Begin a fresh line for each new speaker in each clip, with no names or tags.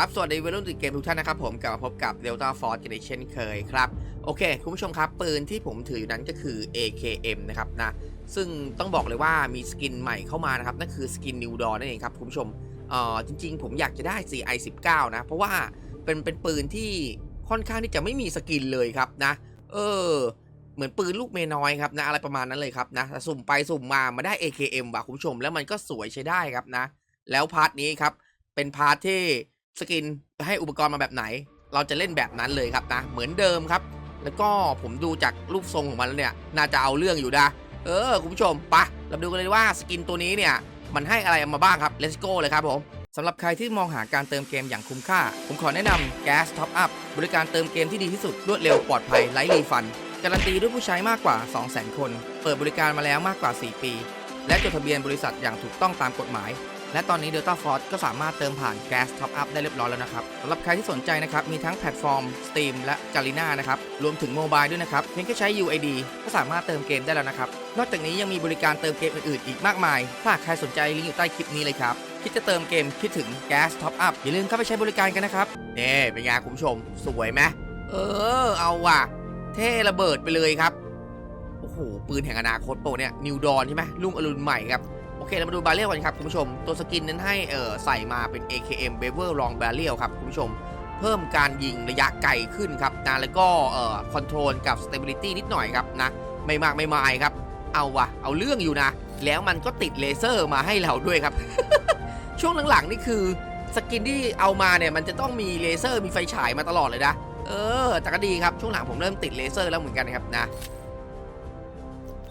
ครับสวัสดีวัยรุ่นติดเกมทุกท่านนะครับผมกลับมาพบกับ Delta Force กันอีกเช่นเคยครับโอเคคุณผู้ชมครับปืนที่ผมถืออยู่นั้นก็คือ AKM นะครับนะซึ่งต้องบอกเลยว่ามีสกินใหม่เข้ามานะครับนั่นคือสกิน New Dawn นั่นเองครับคุณผู้ชมเอ่อจริง ๆ ผมอยากจะได้ CI 19 นะเพราะว่าเป็นเป็นปืนที่ค่อนข้างที่จะไม่มีสกินเลยครับนะ เออ เหมือนปืนลูกเมน้อยครับนะอะไรประมาณนั้นเลยครับนะสุ่มไปสุ่มมามาได้ AKM ว่ะคุณผู้ชมแล้วมันก็สวยใช้ได้ครับนะ แล้วพาร์ทนี้ครับเป็นพาร์ทที่ สกินให้อุปกรณ์มาแบบไหน เราจะเล่นแบบนั้นเลยครับนะ เหมือนเดิมครับ แล้วก็ผมดูจากรูปทรงของมันแล้วเนี่ย น่าจะเอาเรื่องอยู่นะเออคุณผู้ชมปะเราดูกันเลยว่าสกินตัวนี้เนี่ย มันให้อะไรมาบ้างครับ let's go เลยครับผมสำหรับใครที่มองหาการเติมเกมอย่างคุ้มค่า ผมขอแนะนำ Gas Top Up บริการเติมเกมที่ดีที่สุดรวดเร็วปลอดภัยไร้รีฟัน การันตีด้วยผู้ใช้มากกว่า 200,000 คน เปิดบริการมาแล้วมากกว่า 4 ปี และจดทะเบียนบริษัทอย่างถูกต้องตามกฎหมาย และตอนนี้ Delta Force ก็สามารถเติมผ่าน Gas Top Up ได้เรียบร้อยแล้วนะครับสำหรับใครที่สนใจนะครับ มีทั้งแพลตฟอร์ม Steam และ Garena นะครับ รวมถึงโมบายด้วยนะครับ เพียงแค่ใช้ UID ก็สามารถเติมเกมได้แล้วนะครับ นอกจากนี้ยังมีบริการเติมเกมอื่นๆ อีกมากมาย ถ้าใครสนใจลิงก์อยู่ใต้คลิปนี้เลยครับ คิดจะเติมเกมคิดถึง Gas Top Up อย่าลืมเข้าไปใช้บริการกันนะครับเน่เป็นไงคุณผู้ชม สวยไหมเออ เอาว่ะ เท่ระเบิดไปเลยครับ โอ้โห ปืนแห่งอนาคตโปรเนี่ย นิวดอนใช่ไหมลุงอรุณใหม่ครับ โอเค เรามาดูบาเรลกันครับคุณผู้ชม ตัวสกินนั้นให้เออใส่มาเป็น AKM Bevel Long Barrel ครับคุณผู้ชม เพิ่มการยิงระยะไกลขึ้นครับนะแล้วก็เอ่อคอนโทรลกับ Stability นิดหน่อยครับนะ ไม่มากไม่มายครับ เอาวะเอาเรื่องอยู่นะ แล้วมันก็ติดเลเซอร์มาให้เราด้วยครับ ช่วงหลังๆนี่คือสกินที่เอามาเนี่ยมันจะต้องมีเลเซอร์มีไฟฉายมาตลอดเลยนะ เออแต่ก็ดีครับช่วงหลังผมเริ่มติดเลเซอร์แล้วเหมือนกันครับนะ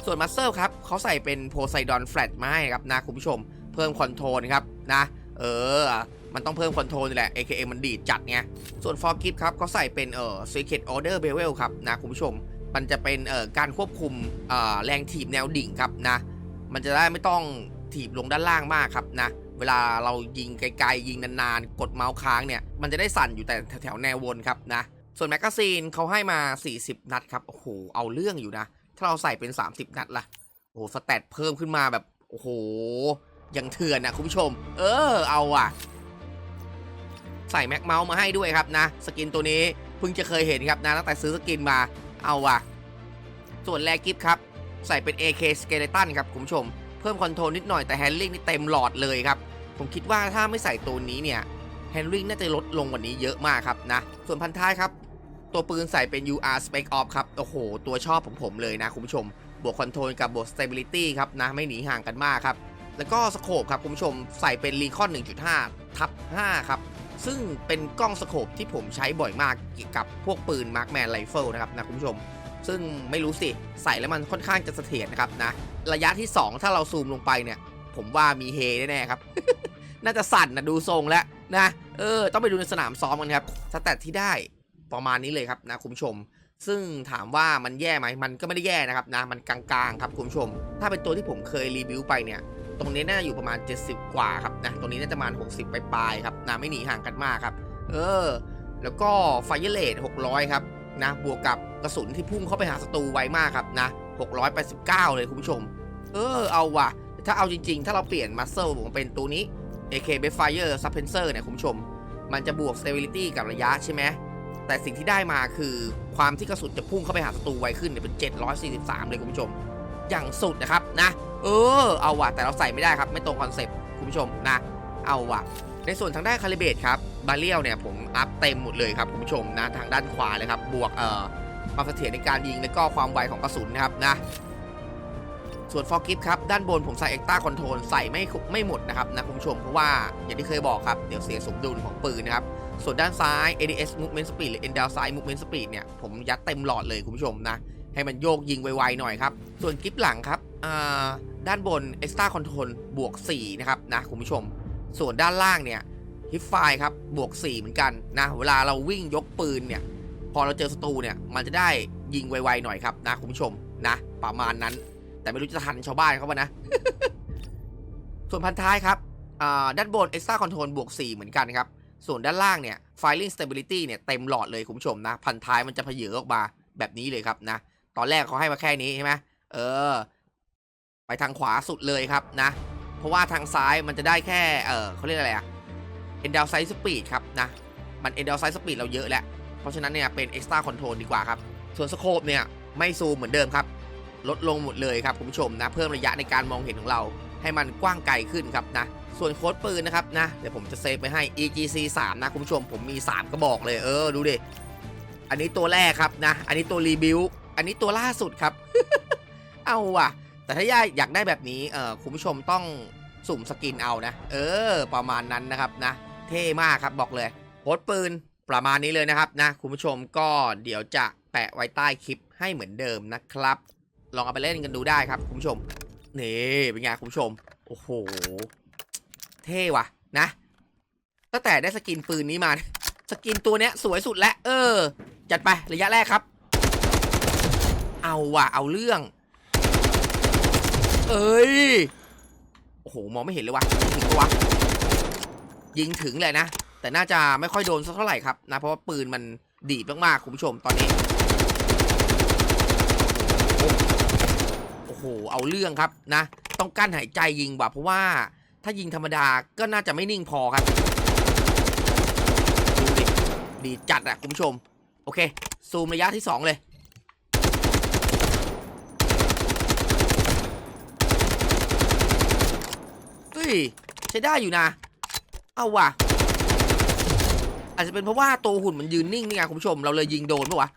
ส่วนมัสเซลครับเขาใส่เป็นโพไซดอนแฟลตมาให้ครับนะคุณผู้ชม เพิ่มคอนโทรลครับนะ เออ มันต้องเพิ่มคอนโทรลนี่แหละ AKA มันดีดจัดไง ส่วนฟอร์กิฟครับเขาใส่เป็นเอ่อ Secret Order Bevel ครับนะคุณผู้ชม มันจะเป็นเอ่อการควบคุมเอ่อแรงถีบแนวดิ่งครับนะ มันจะได้ไม่ต้องถีบลงด้านล่างมากครับนะเวลาเรายิงไกลๆยิงนานๆ กดเมาส์ค้างเนี่ย มันจะได้สั่นอยู่แต่แถวๆแนววนครับนะ ส่วนแมกกาซีนเขาให้มา 40 นัดครับ โอ้โห เอาเรื่องอยู่นะ ถ้าเราใส่เป็น 30 นัดล่ะ โอ้โหสแตทเพิ่มขึ้นมาแบบ โอ้โหยังเถื่อนนะคุณผู้ชม เออ เอาอะ ใส่แม็กเมาส์มาให้ด้วยครับนะ สกินตัวนี้เพิ่งจะเคยเห็นครับนะตั้งแต่ซื้อสกินมา เอาว่ะ ส่วนแรกิฟครับ ใส่เป็น AK Skeleton ครับคุณผู้ชม เพิ่มคอนโทรลนิดหน่อยแต่แฮนดิ้งนี่เต็มหลอดเลยครับ ผมคิดว่าถ้าไม่ใส่ตัวนี้เนี่ยแฮนดิ้งน่าจะลดลงกว่านี้เยอะมากครับนะ ส่วนพันท้ายครับ ตัวปืนใส่เป็น UR Spec Off ครับ โอ้โห ตัวชอบของผมเลยนะคุณผู้ชม บวกคอนโทรลกับบวก Stability ครับนะ ไม่หนีห่างกันมากครับ แล้วก็สโคปครับคุณผู้ชมใส่เป็น Recon 1.5 ทับ 5 ครับ ซึ่งเป็นกล้องสโคปที่ผมใช้บ่อยมากเกี่ยวกับพวกปืน Markman Rifle นะครับนะคุณผู้ชม ซึ่งไม่รู้สิใส่แล้วมันค่อนข้างจะเสถียรนะครับนะ ระยะที่ 2 ถ้าเราซูมลงไปเนี่ย ผมว่ามีเฮแน่ๆครับ น่าจะสั่นนะดูทรงแล้วนะ เออ ต้องไปดูในสนามซ้อมกันครับ สแตทที่ได้ ประมาณนี้เลยครับนะคุณผู้ชม ซึ่งถามว่ามันแย่ไหมมันก็ไม่ได้แย่นะครับนะมันกลางๆครับคุณผู้ชม ถ้าเป็นตัวที่ผมเคยรีวิวไปเนี่ยตรงนี้น่าอยู่ประมาณ 70 กว่าครับนะตรงนี้น่าจะประมาณ 60ปลายครับนะไม่หนีห่างกันมากครับ เออ แล้วก็ไฟเ r เลท600 ครับนะบวกกับกระสุนที่พุ่งเข้าไปหาศัตรูไวมากครับนะ689 เลยคุณผู้ชม เออ เอาว่ะ ถ้าเอาจริงๆ ถ้าเราเปลี่ยนมัสเซลผมเป็นตัวนี้ AK b a f i r e Suppressor เนี่ยคุณผู้ชม มันจะบวก Stability กับระยะใช่ไหม แต่สิ่งที่ได้มาคือความที่กระสุนจะพุ่งเข้าไปหาศัตรูไวขึ้นเนี่ยเป็น 743 เลยคุณผู้ชม อย่างสุดนะครับนะ เออ เอาว่ะ แต่เราใส่ไม่ได้ครับ ไม่ตรงคอนเซปต์คุณผู้ชมนะ เอาว่ะ ในส่วนทางด้านคาลิเบตครับ บาเรียลเนี่ยผมอัพเต็มหมดเลยครับคุณผู้ชมนะ ทางด้านขวาเลยครับ บวกเอ่อความเสถียรในการยิงและก็ความไวของกระสุนนะครับนะ ส่วนฟอร์กิฟครับ ด้านบนผมใส่เอ็กต้าคอนโทรลใส่ไม่ไม่หมดนะครับนะคุณผู้ชม เพราะว่าอย่างที่เคยบอกครับ เดี๋ยวเสียสมดุลของปืนนะครับ ส่วนด้านซ้าย ADS Movement Speed หรือ End Side Movement Speed เนี่ย ผมยัดเต็มหลอดเลยคุณผู้ชมนะ ให้มันโยกยิงไวๆหน่อยครับ ส่วนกิฟหลังครับด้านบน Extra Control บวก 4 นะครับนะคุณผู้ชม ส่วนด้านล่างเนี่ยฮิปไฟครับบวก 4 เหมือนกันนะเวลาเราวิ่งยกปืนเนี่ย พอเราเจอศัตรูเนี่ย มันจะได้ยิงไวๆหน่อยครับนะคุณผู้ชมนะประมาณนั้น แต่ไม่รู้จะทันชาวบ้านเขาปะนะ ส่วนพันท้ายครับด้านบน Extra Control บวก 4 เหมือนกันครับ ส่วนด้านล่างเนี่ย Firing Stability เนี่ยเต็มหลอดเลยคุณผู้ชมนะ พันท้ายมันจะเพเยอออกมาแบบนี้เลยครับนะ ตอนแรกเขาให้มาแค่นี้ใช่ไหมเออ ไปทางขวาสุดเลยครับนะ เพราะว่าทางซ้ายมันจะได้แค่ เออเขาเรียกอะไรอะ Endel Size Speed ครับนะ มัน Endel Size Speed เราเยอะแล้ว เพราะฉะนั้นเนี่ยเป็น Extra Control ดีกว่าครับ ส่วนสโคปเนี่ยไม่ซูมเหมือนเดิมครับ ลดลงหมดเลยครับคุณผู้ชมนะ เพิ่มระยะในการมองเห็นของเราให้มันกว้างไกลขึ้นครับนะ ส่วนโค้ดปืนนะครับนะเดี๋ยวผมจะเซฟไปให้ EGC 3 นะคุณผู้ชมผมมี 3 กระบอกเลยเออดูดิอันนี้ตัวแรกครับนะ อันนี้ตัวรีบิวอันนี้ตัวล่าสุดครับ เอาว่ะ แต่ถ้าอยากได้แบบนี้เออคุณผู้ชมต้องสุ่มสกินเอานะ เออ ประมาณนั้นนะครับนะ เท่มากครับบอกเลยโค้ดปืนประมาณนี้เลยนะครับนะคุณผู้ชมก็เดี๋ยวจะแปะไว้ใต้คลิปให้เหมือนเดิมนะครับ ลองเอาไปเล่นกันดูได้ครับคุณผู้ชมนี่เป็นไงคุณผู้ชม โอ้โห เท่ว่ะ นะตั้งแต่ได้สกินปืนนี้มา สกินตัวเนี้ยสวยสุดแล้วเออ จัดไประยะแรกครับ เอาว่ะ เอาเรื่อง เอ้ย โอ้โห มองไม่เห็นเลยว่ะยิงถึงปะวะ ยิงถึงเลยนะ แต่น่าจะไม่ค่อยโดนสักเท่าไหร่ครับนะ เพราะว่าปืนมันดีดมากๆคุณผู้ชมตอนนี้ โอ้โห เอาเรื่องครับนะ ต้องกั้นหายใจยิงว่ะเพราะว่า ถ้ายิงธรรมดาก็น่าจะไม่นิ่งพอครับ ดูดิ ดีจัดอะคุณผู้ชม โอเค ซูมระยะที่ 2 เลย เฮ้ย ใช้ได้อยู่นะ เอาว่ะ อาจจะเป็นเพราะว่าตัวหุ่นมันยืนนิ่งนี่ไงคุณผู้ชม เราเลยยิงโดนปะวะ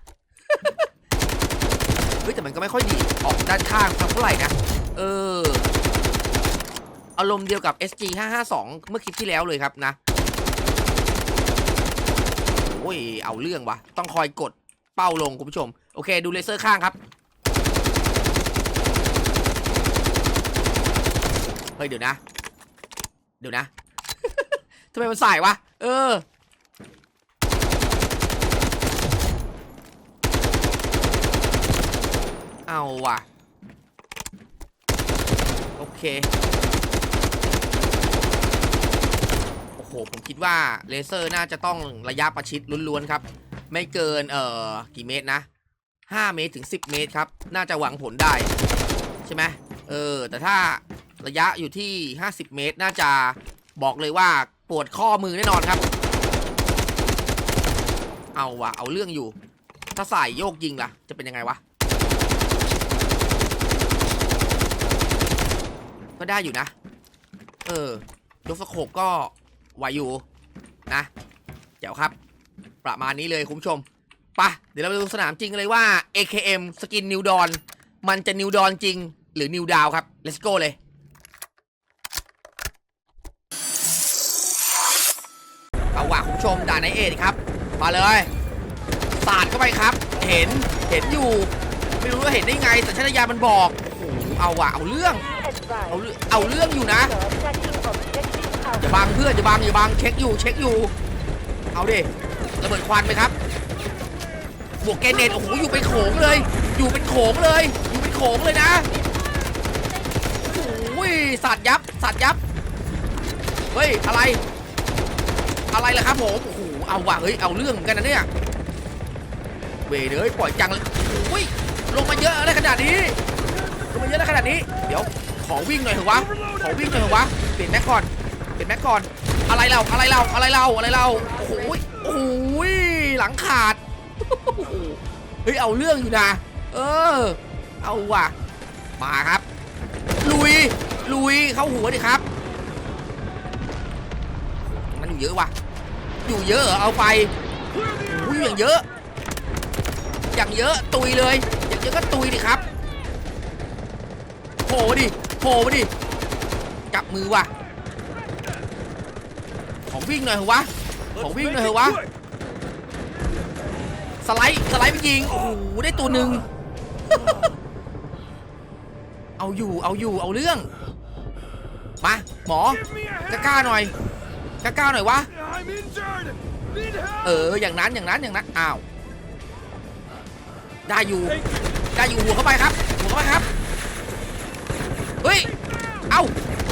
เฮ้ย แต่มันก็ไม่ค่อยดี ออกด้านข้างสักเท่าไหร่นะ เออ อารมณ์เดียวกับ SG 552 เมื่อคลิปที่แล้วเลยครับนะ โอ้ย เอาเรื่องวะ ต้องคอยกดเป้าลงคุณผู้ชม โอเค ดูเลเซอร์ข้างครับ เฮ้ย เดี๋ยวนะ เดี๋ยวนะ ทำไมมันสายวะ เออเอาว่ะ โอเค โอ้โหผมคิดว่าเลเซอร์น่าจะต้องระยะประชิดล้วนๆครับ ไม่เกินเอ่อกี่เมตรนะ 5 เมตรถึง 10 เมตรครับ น่าจะหวังผลได้ ใช่ไหมเออ แต่ถ้าระยะอยู่ที่ 50 เมตร น่าจะบอกเลยว่าปวดข้อมือแน่นอนครับ เอาวะเอาเรื่องอยู่ ถ้าใส่โยกยิงล่ะ จะเป็นยังไงวะ ก็ได้อยู่นะ เออยกสโคปก็ ไหวอยู่นะเดี๋ยวครับ ประมาณนี้เลยคุณผู้ชมปะเดี๋ยวเราไปดูสนามจริงเลยว่า AKM สกินนิวดอนมันจะนิวดอนจริง หรือนิวดาวครับ let's go เลยเอาว่ะคุณผู้ชมด่านในเอ็ดครับ มาเลยสาดเข้าไปครับ เห็นเห็นอยู่ ไม่รู้ว่าเห็นได้ไงแต่ชัญญามันบอกโอ้โหเอาว่ะเอาเรื่องเอาเรื่องเอาเรื่องอยู่นะ อย่าบังเพื่อนอย่าบังอย่าบังเช็คอยู่เช็คอยู่ เอาดิระเบิดควันไหมครับบวกเกเนตโอ้โหอยู่เป็นโขงเลย อยู่เป็นโขงเลย อยู่เป็นโขงเลยนะโอ้ยสัตว์ยับสัตว์ยับเฮ้ยอะไร อะไรล่ะครับผมโอ้โหเอาว่ะเฮ้ยเอาเรื่องเหมือนกันนะเนี่ยเวยเลยปล่อยจังเลยโอ้ยลงมาเยอะอะไรขนาดนี้ลงมาเยอะอะไรขนาดนี้ เดี๋ยวขอวิ่งหน่อยเถอะวะขอวิ่งหน่อยเถอะวะเปลี่ยนแม็กก่อนเปลี่ยน แม็กก่อนอะไรเราอะไรเราอะไรเราอะไรเราโอ้โหยโอ้โหยหลังขาดเฮ้ยเอาเรื่องอยู่นะเออ เอาว่ะมาครับ ลุยลุยเข้าหัวดิครับ มันอยู่เยอะว่ะ อยู่เยอะเอาไปโอ้ยอย่างเยอะ อย่างเยอะตุยเลย อย่างเยอะก็ตุยดิครับโผล่ดิโผล่ดิจับมือว่ะ ของวิ่งหน่อยเหรอวะของวิ่งหน่อยเหรอวะสไลด์สไลด์ไปยิงโอ้โหได้ตัวหนึ่งเอาอยู่เอาอยู่เอาเรื่องมาหมอกล้าๆหน่อยกล้าๆหน่อยวะ
I'm injured! Need help!
เอออย่างนั้นอย่างนั้นอย่างนั้นอ้าวได้อยู่ได้อยู่หัวเข้าไปครับหัวเข้าไปครับเฮ้ยเอ้า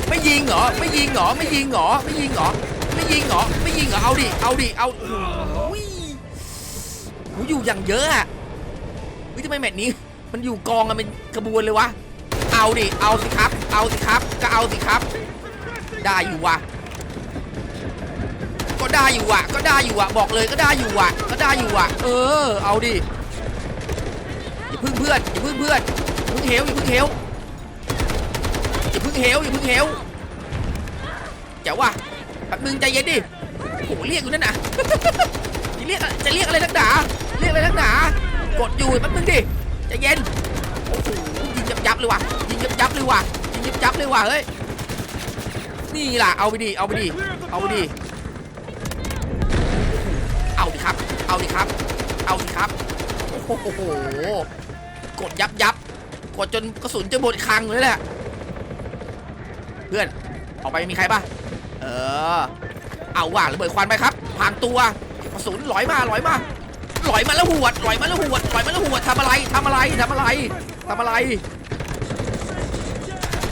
ไม่ยิงเหรอไม่ยิงเหรอไม่ยิงเหรอไม่ยิงเหรอ ไม่ยิงเหรอ ไม่ยิงเหรอ เอาดิ เอาดิ เอาโอ้ยโหอยู่อย่างเยอะอะเฮ้ยทำไมแมตช์นี้ มันอยู่กองกันเป็นกระบวนเลยวะ เอาดิ เอาสิครับ เอาสิครับ ก็เอาสิครับ ได้อยู่ว่ะ ก็ได้อยู่อะ ก็ได้อยู่อะ บอกเลยก็ได้อยู่อะ ก็ได้อยู่อะ เออ เอาดิ อย่าพึ่งเพื่อน อย่าพึ่งเพื่อนอย่าพึ่งเหวอย่าพึ่งเหวอย่าพึ่งเหวอย่าพึ่งเหวเจ๋วว่ะ แป๊บนึงใจเย็นดิโอ้โหเรียกอยู่นั่นน่ะจะเรียกจะเรียกอะไรนักหนาเรียกอะไรนักหนากดอยู่แป๊บนึงดิใจเย็นโอ้โหยิงยับยับเลยว่ะยิงยับยับเลยว่ะยิงยับยับเลยว่ะเฮ้ยนี่ล่ะเอาไปดิเอาไปดิเอาไปดิเอาดิครับ เอาดิครับ เอาดิครับโอ้โหกดยับยับกดจนกระสุนจะหมดคลังเลยแหละเพื่อนออกไปมีใครป่ะ เออ เอาว่ะระเบิดควันไปครับพรางตัวกระสุนลอยมาลอยมาลอยมาแล้วหัวดลอยมาแล้วหัวดลอยมาแล้วหัวดทำอะไรทำอะไรทำอะไรทำอะไร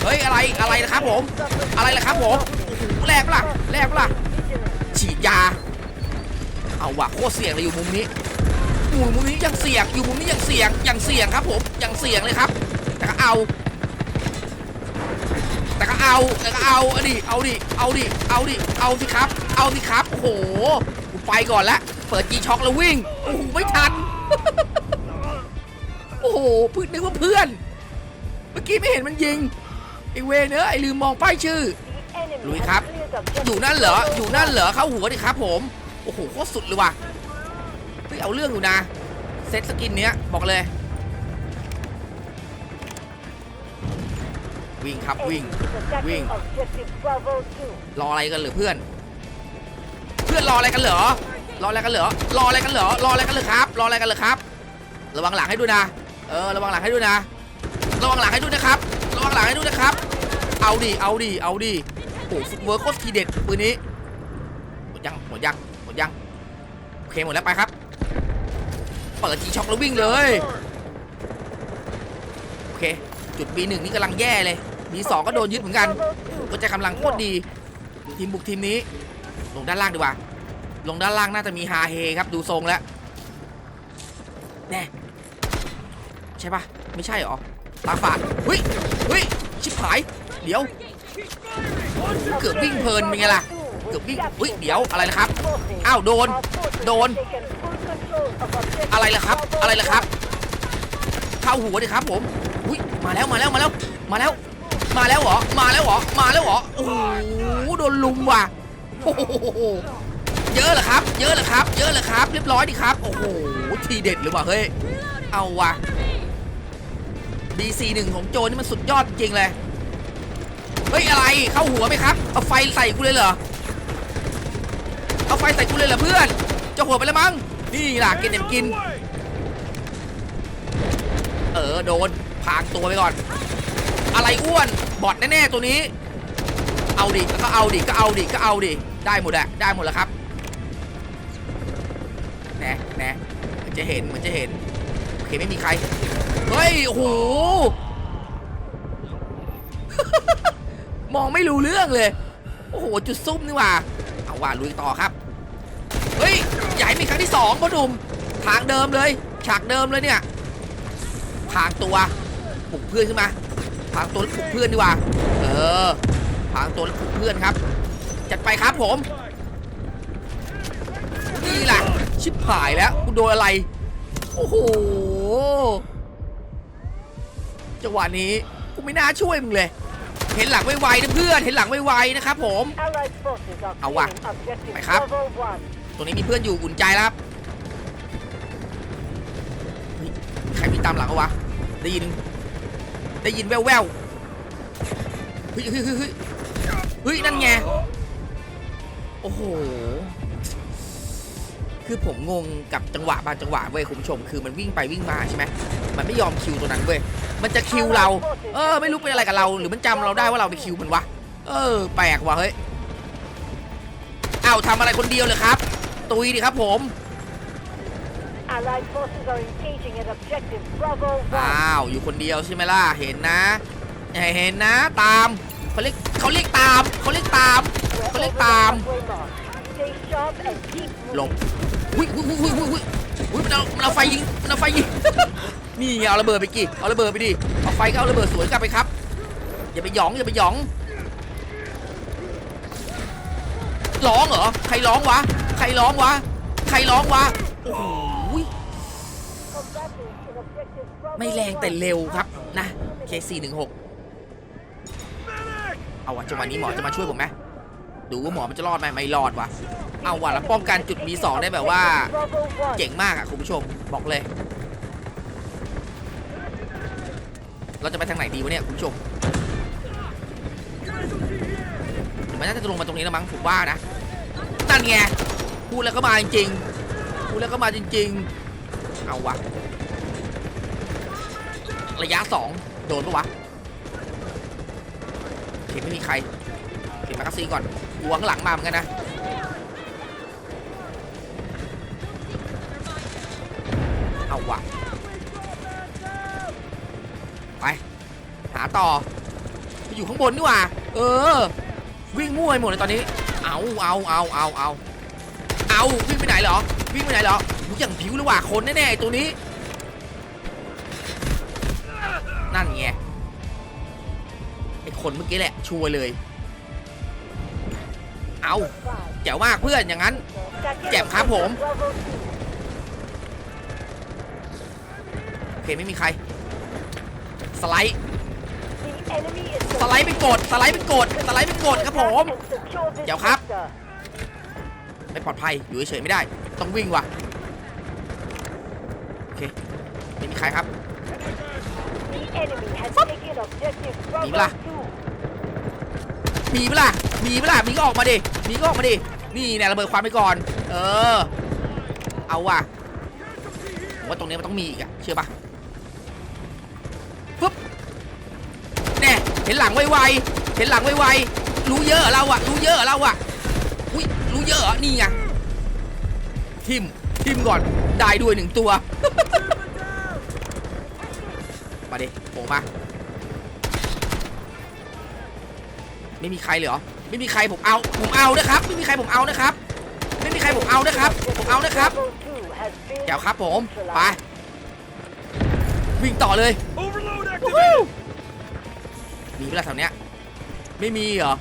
เฮ้ยอะไรอะไรนะครับผม อะไรล่ะครับผมแลกปะล่ะแลกปะล่ะฉีดยา เอาว่ะโคตรเสี่ยงเลยอยู่มุมนี้อยู่มุมนี้ยังเสี่ยงอยู่มุมนี้ยังเสี่ยงยังเสี่ยงครับผมยังเสี่ยงเลยครับแต่เอา แต่ก็เอาแต่ก็เอาเอาดิเอาดิเอาดิเอาดิเอาสิครับ เอาสิครับโอ้โหกูไปก่อนละเปิดจีช็อกแล้ววิ่งโอ้โหไม่ทันโอ้โหเพิ่งนึกว่าเพื่อน เมื่อกี้ไม่เห็นมันยิงไอเวเนอะไอลืมมองป้ายชื่อลุยครับ อยู่นั่นเหรออยู่นั่นเหรอเข้าหัวดิครับผมโอ้โหโคตรสุดเลยว่ะเฮ้ยเอาเรื่องอยู่นะเซตสกินเนี้ยบอกเลย วิ่งครับวิ่งวิ่ง รออะไรกันเหรือเพื่อน เพื่อนรออะไรกันเหรอ รออะไรกันเหรอ รออะไรกันเหรอ รออะไรกันเหรอครับ รออะไรกันเหรอครับ ระวังหลังให้ด้วยนะ เออ ระวังหลังให้ด้วยนะ ระวังหลังให้ด้วยนะครับ ระวังหลังให้ด้วยนะครับ เอาดิ เอาดิ เอาดิโอ้โหฟุตเวิร์กโคตรทีเด็ดปืนนี้ หมดยัง หมดยัง หมดยัง โอเคหมดแล้วไปครับ เปิดจีช็อกแล้ววิ่งเลย โอเค จุด B1 นี่กำลังแย่เลย B2 ก็โดนยึดเหมือนกันก็จะกำลังโคตรดี ทีมบุกทีมนี้ ลงด้านล่างดีกว่า ลงด้านล่างน่าจะมีฮาเฮครับดูทรงแล้วแน่ใช่ปะไม่ใช่หรอตาฝาดเฮ้ยเฮ้ยชิบหาย เดี๋ยว เกือบวิ่งเพลินเป็นไงล่ะ เกือบวิ่งเฮ้ยเดี๋ยวอะไรนะครับ อ้าวโดน โดน อะไรล่ะครับ อะไรล่ะครับ เข้าหัวดิครับผมอุ้ยมาแล้วมาแล้วมาแล้วมาแล้ว มาแล้วเหรอ มาแล้วเหรอ มาแล้วเหรอ โอ้โห โดนลุมว่ะ โอ้โห เยอะเหรอครับ เยอะเหรอครับ เยอะเหรอครับ เรียบร้อยดิครับ โอ้โห ทีเด็ดหรือเปล่าเฮ้ย เอาว่ะ BC1 ของโจนี่มันสุดยอดจริงเลย เฮ้ยอะไร เข้าหัวไหมครับ เอาไฟใส่กูเลยเหรอ เอาไฟใส่กูเลยเหรอเพื่อน จะหัวไปแล้วมั้ง นี่ล่ะกินเต็มกิน เออโดนพางตัวไปก่อน อะไรอ้วนบอดแน่ๆตัวนี้ เอาดิก็เอาดิก็เอาดิก็เอาดิได้หมดอะได้หมดแล้วครับแหนแหนมือนจะเห็นเหมือนจะเห็นโอเคไม่มีใครเฮ้ยโอ้โหมองไม่รู้เรื่องเลยโอ้โหจุดซุ่มนี่ว่าเอาว่าลุยต่อครับเฮ้ยใหญ่มีครั้งที่สองพ่อหนุ่มทางเดิมเลย ฉากเดิมเลยเนี่ยพรางตัวปลุกเพื่อนขึ้นมา พรางตัวแล้วปลุกเพื่อนดีกว่า เออพรางตัวแล้วปลุกเพื่อนครับ จัดไปครับผม นี่แหละชิบหายแล้วกูโดนอะไร โอ้โหจังหวะนี้กูไม่น่าช่วยมึงเลย เห็นหลังไวๆนะเพื่อน เห็นหลังไวๆนะครับผม
เอาว่ะ
ไปครั
บ
ตรงนี้มีเพื่อนอยู่อุ่นใจแล้วครับใครมีตามหลังเอาวะได้ยิน ได้ยินแววแววเฮ้ยเฮ้ยเฮ้ยเฮ้ยนั่นไงโอ้โหคือผมงงกับจังหวะบางจังหวะเว้ยคุณผู้ชมคือมันวิ่งไปวิ่งมาใช่ไหมมันไม่ยอมคิวตัวนั้นเว้ยมันจะคิวเรา เออ ไม่รู้เป็นอะไรกับเรา หรือมันจำเราได้ว่าเราไปคิวมันวะเออ แปลกว่ะเฮ้ยอ้าวทำอะไรคนเดียวเลยครับ ตุยดิครับผม อ้าว อยู่คนเดียวใช่ไหมล่ะ เห็นนะ เห็นนะ ตามเขาเรียกเขาเรียกตามเขาเรียกตาม
เขาเรียกตาม
หลบอุ้ยอุ้ยอุ้ยอุ้ยอุ้ยอุ้ยมันเอามันเอาไฟยิงมันเอาไฟยิง นี่ไงเอาระเบิดไปกี่เอาระเบิดไปดิ เอาไฟก็เอาระเบิดสวนกลับไปครับ อย่าไปหยองอย่าไปหยอง ร้องเหรอ ใครร้องวะ ใครร้องวะ ใครร้องวะ โอ้โห ไม่แรงแต่เร็วครับนะ K416 เอาวะจังหวะนี้หมอจะมาช่วยผมไหมดูว่าหมอมันจะรอดไหมไม่รอดวะเอาวะแล้วป้องกันจุด B2 ได้แบบว่า เจ๋งมากอะคุณผู้ชมบอกเลย เราจะไปทางไหนดีวะเนี่ยคุณผู้ชมมันน่าจะลงมาตรงนี้แล้วมั้งผมว่านะนั่นไงพูดแล้วก็มาจริงๆพูดแล้วก็มาจริง ๆ เอาวะ ระยะสองโดนปะวะโอเคไม่มีใครเก็บแมกกาซีก่อนกลัวข้างหลังมาเหมือนกันนะเอาวะไปหาต่อไปอยู่ข้างบนนี่หว่า เออ วิ่งมั่วไปหมดเลยตอนนี้ เอาเอาเอาเอาเอาเอาวิ่งไปไหนเหรอวิ่งไปไหนเหรออย่างผิวเลยว่ะคนแน่ๆตัวนี้ คนเมื่อกี้แหละ ชัวร์เลย เอาแจ๋วมากเพื่อนอย่างนั้นแจ่มครับผม โอเคไม่มีใคร สไลด์ สไลด์ไปกด สไลด์ไปกด สไลด์ไปกดครับผมเดี๋ยวครับ ไม่ปลอดภัย อยู่เฉยๆไม่ได้ ต้องวิ่งว่ะ โอเค ไม่มีใครครับ มีปะล่ะ มีเปล่ามีเปล่ามีก็ออกมาดิมีก็ออกมาดินี่เนี่ยระเบิดควันไปก่อน เออ เอาว่ะว่าตรงนี้มันต้องมีอีกอะเชื่อปะปึ๊บแน่เห็นหลังไวๆเห็นหลังไวๆรู้เยอะเราอะรู้เยอะเราอะอุ้ยรู้เยอะนี่ไงทิมทิมก่อนได้ด้วยหนึ่งตัวมาดิโผล่มา ไม่มีใครเลยเหรอไม่มีใครผมเอาผมเอานะครับ ไม่มีใครผมเอานะครับ ไม่มีใครผมเอานะครับ ผมเอานะครับเดี๋ยวครับผมไปวิ่งต่อเลย
Overload
วู้ฮู้
activated.
มีเวลาแถวเนี้ยไม่มีเหรอ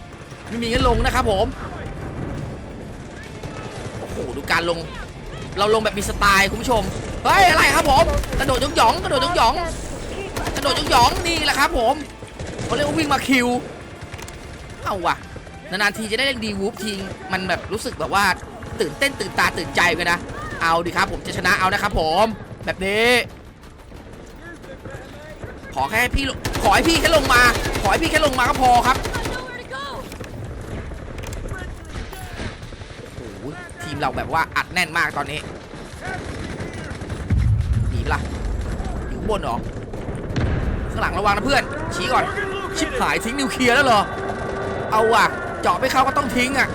ไม่มีงั้นลงนะครับผมโอ้โหดูการลง เราลงแบบมีสไตล์คุณผู้ชมเฮ้ยอะไรครับผมกระโดดยองหยองๆกระโดดยองหยองๆกระโดดยองหยองๆนี่แหละครับผมเขาเรียกว่าวิ่งมาคิวเอาว่ะนานๆทีจะได้เล่นดีวูฟทีมันแบบรู้สึกแบบว่าตื่นเต้นตื่นตาตื่นใจกันนะ เอาดิครับผมจะชนะเอานะครับผม แบบนี้ ขอแค่พี่ขอให้พี่แค่ลงมา ขอให้พี่แค่ลงมาก็พอครับโอ้โหทีมเราแบบว่าอัดแน่นมากตอนนี้หนีล่ะอยู่ข้างบนหรอข้างหลังระวังนะเพื่อนชี้ก่อนชิบหายทิ้งนิวเคลียร์แล้วเหรอ เอาว่ะ เจาะไม่เข้าก็ต้องทิ้งอะ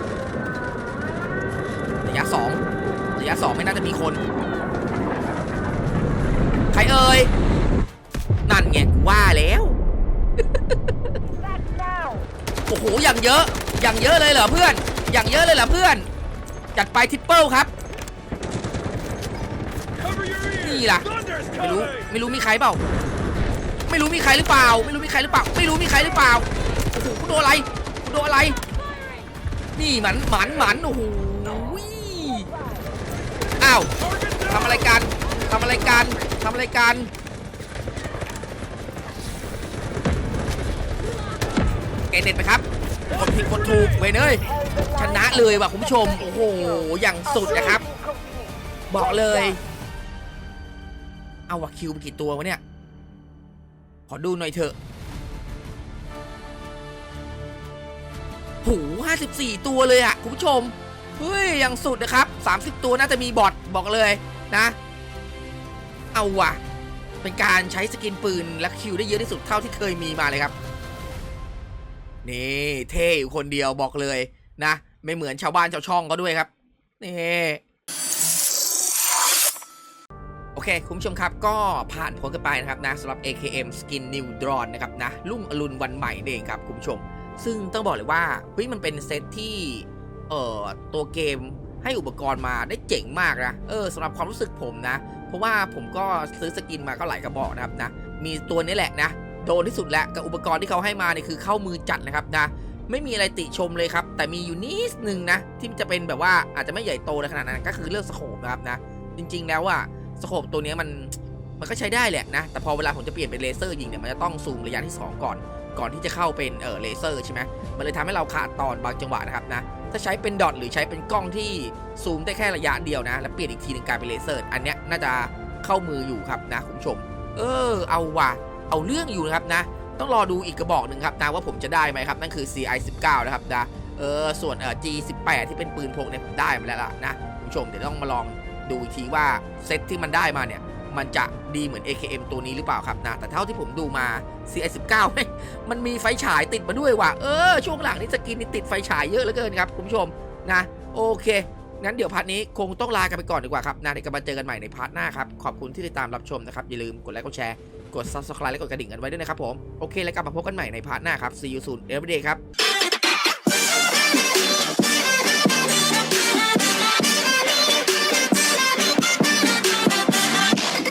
ระยะสองระยะสองไม่น่าจะมีคน ใครเอ่ย นั่นไงกูว่าแล้ว โอ้โห อย่างเยอะ อย่างเยอะเลยเหรอเพื่อน อย่างเยอะเลยเหรอเพื่อน จัดไปทิปเปิลครับ นี่ล่ะ ไม่รู้ ไม่รู้มีใครเปล่า ไม่รู้มีใครหรือเปล่า ไม่รู้มีใครหรือเปล่า ไม่รู้มีใครหรือเปล่า โอ้โหกูโดนอะไร โดนอะไร นี่หมันหมันหมันโอ้โหอ้าวทำอะไรกันทำอะไรกันทำอะไรกันเกเน็ตไปครับกดผิดกดถูกเวยเนยชนะเลยว่ะคุณผู้ชม โอ้โห อย่างสุดนะครับ บอกเลย เอาว่ะคิวไปกี่ตัววะเนี่ย ขอดูหน่อยเถอะ หูห้าสิบสี่ตัวเลยอะคุณผู้ชมเฮ้ยอย่างสุดนะครับ 30 ตัวน่าจะมีบอทบอกเลยนะ เอาว่ะ เป็นการใช้สกินปืนและคิวได้เยอะที่สุดเท่าที่เคยมีมาเลยครับ นี่เท่อยู่คนเดียวบอกเลยนะ ไม่เหมือนชาวบ้านชาวช่องก็ด้วยครับ นี่โอเค คุณผู้ชมครับ ก็ผ่านพ้นกันไปนะครับนะสำหรับ AKM Skin New Drawn นะครับนะ รุ่งอรุณวันใหม่เองครับ คุณผู้ชม ซึ่งต้องบอกเลยว่าเฮ้ยมันเป็นเซตที่เอ่อตัวเกมให้อุปกรณ์มาได้เจ๋งมากนะ เออสำหรับความรู้สึกผมนะ เพราะว่าผมก็ซื้อสกินมาก็หลายกระบอกนะครับนะ มีตัวนี้แหละนะ โดนที่สุดแล้วกับอุปกรณ์ที่เขาให้มาเนี่ยคือเข้ามือจัดนะครับนะ ไม่มีอะไรติชมเลยครับ แต่มีอยู่นิดนึงนะ ที่จะเป็นแบบว่าอาจจะไม่ใหญ่โตในขนาดนั้นก็คือเรื่องสโคปนะครับนะ จริง ๆ แล้วอะสโคปตัวนี้มันมันก็ใช้ได้แหละนะ แต่พอเวลาผมจะเปลี่ยนเป็นเลเซอร์ยิงเนี่ยมันจะต้องซูมระยะที่ 2 ก่อน ก่อนที่จะเข้าเป็นเออเลเซอร์ใช่ไหมมันเลยทำให้เราขาดตอนบางจังหวะนะครับนะถ้าใช้เป็นดอทหรือใช้เป็นกล้องที่ซูมได้แค่ระยะเดียวนะ แล้วเปลี่ยนอีกทีหนึ่งกลายเป็นเลเซอร์ อันเนี้ยน่าจะเข้ามืออยู่ครับนะคุณผู้ชม เออ เอาว่ะเอาเรื่องอยู่นะครับนะ ต้องรอดูอีกกระบอกหนึ่งครับนะว่าผมจะได้ไหมครับ นั่นคือ CI 19นะครับนะเออส่วนเออ G 18ที่เป็นปืนพกเนี่ยผมได้มาแล้วล่ะนะคุณผู้ชมเดี๋ยวต้องมาลองดูอีกทีว่าเซตที่มันได้มาเนี่ย มันจะดีเหมือน AKM ตัวนี้หรือเปล่าครับนะ แต่เท่าที่ผมดูมา CI 19 มันมีไฟฉายติดมาด้วยว่ะ เออ ช่วงหลังนี้สกินนี่ติดไฟฉายเยอะเหลือเกินครับคุณผู้ชมนะ โอเค งั้นเดี๋ยวพาร์ทนี้คงต้องลากันไปก่อนดีกว่าครับนะเดี๋ยวกลับมาเจอกันใหม่ในพาร์ทหน้าครับ ขอบคุณที่ติดตามรับชมนะครับ อย่าลืมกดไลค์กดแชร์ กด subscribe และกดกระดิ่งกันไว้ด้วยนะครับผม โอเค แล้วกลับมาพบกันใหม่ในพาร์ทหน้าครับ see you soon everyday ครับ